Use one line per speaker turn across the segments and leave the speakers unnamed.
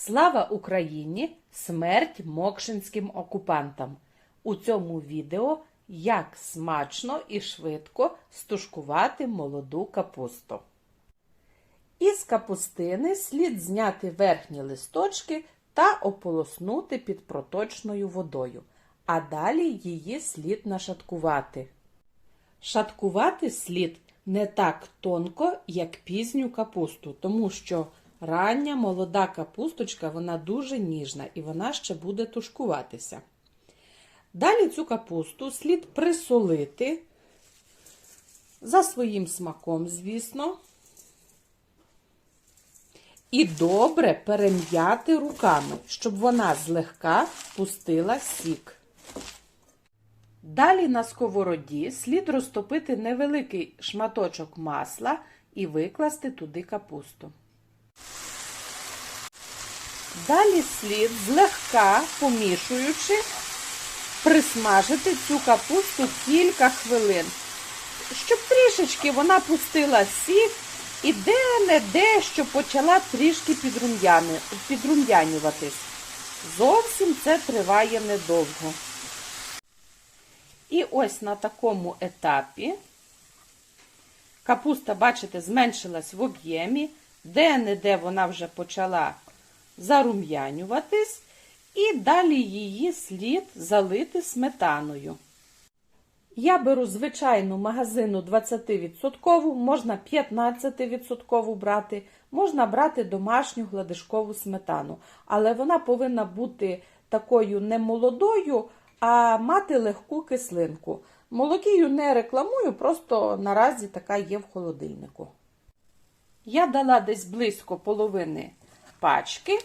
Слава Україні! Смерть мокшинським окупантам! У цьому відео як смачно і швидко стушкувати молоду капусту. Із капустини слід зняти верхні листочки та ополоснути під проточною водою, а далі її слід нашаткувати. Шаткувати слід не так тонко, як пізню капусту, тому що рання молода капусточка вона дуже ніжна і вона ще буде тушкуватися. Далі цю капусту слід присолити за своїм смаком, звісно, і добре перем'яти руками, щоб вона злегка пустила сік. Далі на сковороді слід розтопити невеликий шматочок масла і викласти туди капусту. Далі слід злегка помішуючи, присмажити цю капусту кілька хвилин, щоб трішечки вона пустила сік і де-не-де, щоб почала трішки підрум'янюватись. Зовсім це триває недовго. І ось на такому етапі капуста, бачите, зменшилась в об'ємі, де-не-де вона вже почала зарум'янюватись, і далі її слід залити сметаною. Я беру звичайну магазину 20%, можна 15% брати, можна брати домашню гладишкову сметану, але вона повинна бути такою не молодою, а мати легку кислинку. Молокію не рекламую, просто наразі така є в холодильнику. Я дала десь близько половини пачки.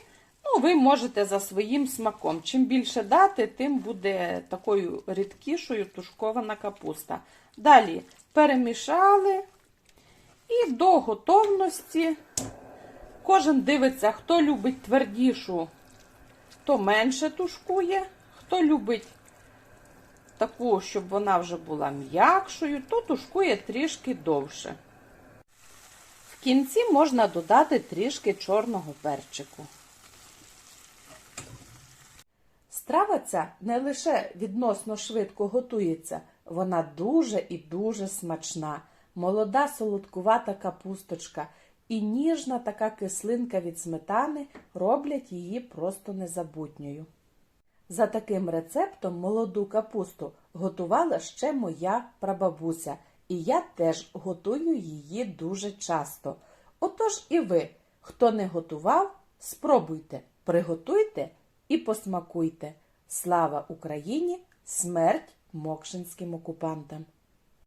Ну, ви можете за своїм смаком. Чим більше дати, тим буде такою рідкішою тушкована капуста. Далі перемішали і до готовності. Кожен дивиться, хто любить твердішу, то менше тушкує, хто любить таку, щоб вона вже була м'якшою, то тушкує трішки довше. В кінці можна додати трішки чорного перчику. Страва ця не лише відносно швидко готується, вона дуже і дуже смачна. Молода солодкувата капусточка і ніжна така кислинка від сметани роблять її просто незабутньою. За таким рецептом молоду капусту готувала ще моя прабабуся, і я теж готую її дуже часто. Отож і ви, хто не готував, спробуйте, приготуйте і посмакуйте. Слава Україні! Смерть мокшинським окупантам!